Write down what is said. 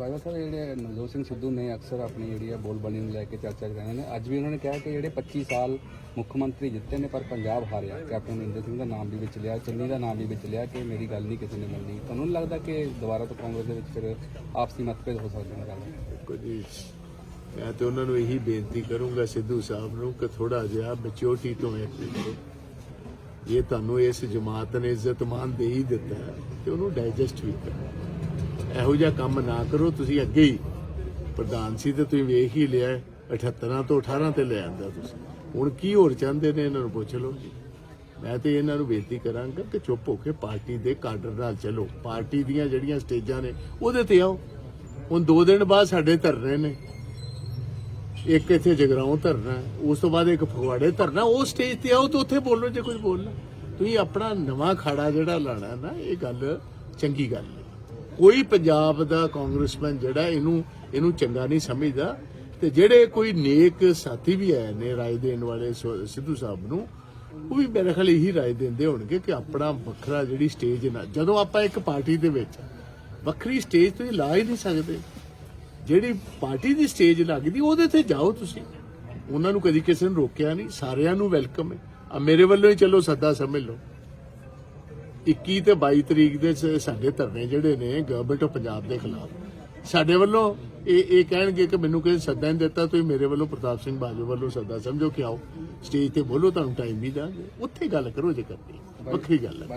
ਬਾਬਾ ਸਾਹਿਬ ਜਿਹੜੇ ਨਵਜੋਤ ਸਿੰਘ ਸਿੱਧੂ ਨੇ ਅਕਸਰ ਆਪਣੀ ਜਿਹੜੀ ਹੈ ਬੋਲਬਾਣੀ ਨੂੰ ਲੈ ਕੇ ਚਰਚਾ ਕਰ ਰਹੇ ਨੇ। ਅੱਜ ਵੀ ਉਹਨਾਂ ਨੇ ਕਿਹਾ ਕਿ ਜਿਹੜੇ 25 ਸਾਲ ਮੁੱਖ ਮੰਤਰੀ ਜਿੱਤੇ ਨੇ, ਪਰ ਪੰਜਾਬ ਹਾਰਿਆ ਕੈਪਟਨ ਅਮਰਿੰਦਰ ਸਿੰਘ ਦਾ ਨਾਮ ਵੀ ਵਿੱਚ ਲਿਆ, ਚੰਨੀ ਦਾ ਨਾਮ ਵੀ ਵਿੱਚ ਲਿਆ ਕਿ ਮੇਰੀ ਗੱਲ ਨਹੀਂ ਕਿਸੇ ਨੇ ਮੰਨੀ। ਤੁਹਾਨੂੰ ਨਹੀਂ ਲੱਗਦਾ ਕਿ ਦੁਬਾਰਾ ਤੋਂ ਕਾਂਗਰਸ ਦੇ ਵਿੱਚ ਫਿਰ ਆਪਸੀ ਮਤਭੇਦ ਹੋ ਸਕਦੇ ਨੇ ਗੱਲ? ਮੈਂ ਤੇ ਉਹਨਾਂ ਨੂੰ ਇਹੀ ਬੇਨਤੀ ਕਰੂੰਗਾ ਸਿੱਧੂ ਸਾਹਿਬ ਨੂੰ ਕਿ ਥੋੜਾ ਜਿਹਾ ਮੈਚਿਓਰਟੀ ਤੋਂ ਐਕਟ ਕਰੋ ਇਹ ਤੁਹਾਨੂੰ ਇਸ ਜਮਾਤ ਨੇ ਇੱਜ਼ਤ ਮਾਨ ਦੇ ਹੀ ਦਿੱਤਾ ਤੇ ਉਹਨੂੰ ਡਾਈਜੈਸਟ ਵੀ ਕਰੋ। ਇਹੋ ਜਿਹਾ ਕੰਮ ਨਾ ਕਰੋ, ਤੁਸੀਂ ਅੱਗੇ ਹੀ ਪ੍ਰਧਾਨ ਸੀ ਤੇ ਤੁਸੀਂ ਵੇਖ ਹੀ ਲਿਆ 78 ਤੋਂ 18 ਤੇ ਲੈ ਆਂਦਾ ਤੁਸੀਂ। ਹੁਣ ਕੀ ਹੋਰ ਚਾਹੁੰਦੇ ਨੇ, ਇਹਨਾਂ ਨੂੰ ਪੁੱਛ ਲਓ ਜੀ। ਮੈਂ ਤੇ ਇਹਨਾਂ ਨੂੰ ਬੇਨਤੀ ਕਰਾਂਗਾ ਕਿ ਚੁੱਪ ਹੋ ਕੇ ਪਾਰਟੀ ਦੇ ਕਾਡਰ ਨਾਲ ਚੱਲੋ। ਪਾਰਟੀ ਦੀਆਂ ਜਿਹੜੀਆਂ ਸਟੇਜਾਂ ਨੇ, ਉਹਦੇ ਤੇ ਆਓ। ਹੁਣ 2 ਦਿਨ ਬਾਅਦ ਸਾਡੇ ਧਰਨੇ ਨੇ। ਇੱਕ ਇੱਥੇ ਜਗਰਾਉਂ ਧਰਨਾ ਉਸ ਤੋਂ ਬਾਅਦ ਇੱਕ ਫਗਵਾੜੇ ਧਰਨਾ ਉਹ ਸਟੇਜ ਤੇ ਆਓ ਤਾਂ ਉੱਥੇ ਬੋਲੋ, ਜੇ ਕੁਝ ਬੋਲਣਾ। ਤੁਸੀਂ ਆਪਣਾ ਨਵਾਂ ਖਾੜਾ ਜਿਹੜਾ ਲਾਣਾ ਨਾ, ਇਹ ਗੱਲ ਚੰਗੀ ਗੱਲ ਹੈ। ਕੋਈ ਪੰਜਾਬ ਦਾ ਕਾਂਗਰਸਮੈਨ ਜਿਹੜਾ ਇਹਨੂੰ ਇਹਨੂੰ ਚੰਗਾ ਨਹੀਂ ਸਮਝਦਾ। ਤੇ ਜਿਹੜੇ ਕੋਈ ਨੇਕ ਸਾਥੀ ਵੀ ਆਏ ਨੇ ਰਾਏ ਦੇਣ ਵਾਲੇ ਸਿੱਧੂ ਸਾਹਿਬ ਨੂੰ, ਉਹ ਵੀ ਮੇਰੇ ਖਿਆਲ ਇਹੀ ਰਾਏ ਦਿੰਦੇ ਹੋਣਗੇ ਕਿ ਆਪਣਾ ਵੱਖਰਾ ਜਿਹੜੀ ਸਟੇਜ ਨਾ, ਜਦੋਂ ਆਪਾਂ ਇੱਕ ਪਾਰਟੀ ਦੇ ਵਿੱਚ ਵੱਖਰੀ ਸਟੇਜ ਤੁਸੀਂ ਲਾ ਹੀ ਨਹੀਂ ਸਕਦੇ। ਜਿਹੜੀ ਪਾਰਟੀ ਦੀ ਸਟੇਜ ਲੱਗਦੀ, ਉਹਦੇ ਤੇ ਜਾਓ ਤੁਸੀਂ। ਉਹਨਾਂ ਨੂੰ ਕਦੀ ਕਿਸੇ ਨੇ ਰੋਕਿਆ ਨਹੀਂ, ਸਾਰਿਆਂ ਨੂੰ ਵੈਲਕਮ ਹੈ। ਆ ਮੇਰੇ ਵੱਲੋਂ ਹੀ ਚਲੋ, ਸੱਦਾ ਸਮਝ ਲਓ। 21 ਤੇ 22 ਤਰੀਕ ਦੇ ਸਾਡੇ ਧਰਨੇ ਜਿਹੜੇ ਨੇ ਗਵਰਨਮੈਂਟ ਆਫ ਪੰਜਾਬ ਦੇ ਖਿਲਾਫ। ਸਾਡੇ ਵੱਲੋਂ ਇਹ ਇਹ ਕਹਿਣਗੇ ਕਿ ਮੈਨੂੰ ਕਿਸੇ ਸੱਦਾ ਨਹੀਂ ਦਿੱਤਾ ਤੁਸੀਂ ਮੇਰੇ ਵੱਲੋਂ ਪ੍ਰਤਾਪ ਸਿੰਘ ਬਾਜੂ ਵੱਲੋਂ ਸੱਦਾ ਸਮਝੋ ਕਿ ਆਓ। ਸਟੇਜ ਤੇ ਬੋਲੋ ਤੁਹਾਨੂੰ ਟਾਈਮ ਵੀ ਦਾਂਗੇ ਉੱਥੇ ਗੱਲ ਕਰੋ ਜੇ ਕਰਨੀ ਵੱਖਰੀ ਗੱਲ ਹੈ।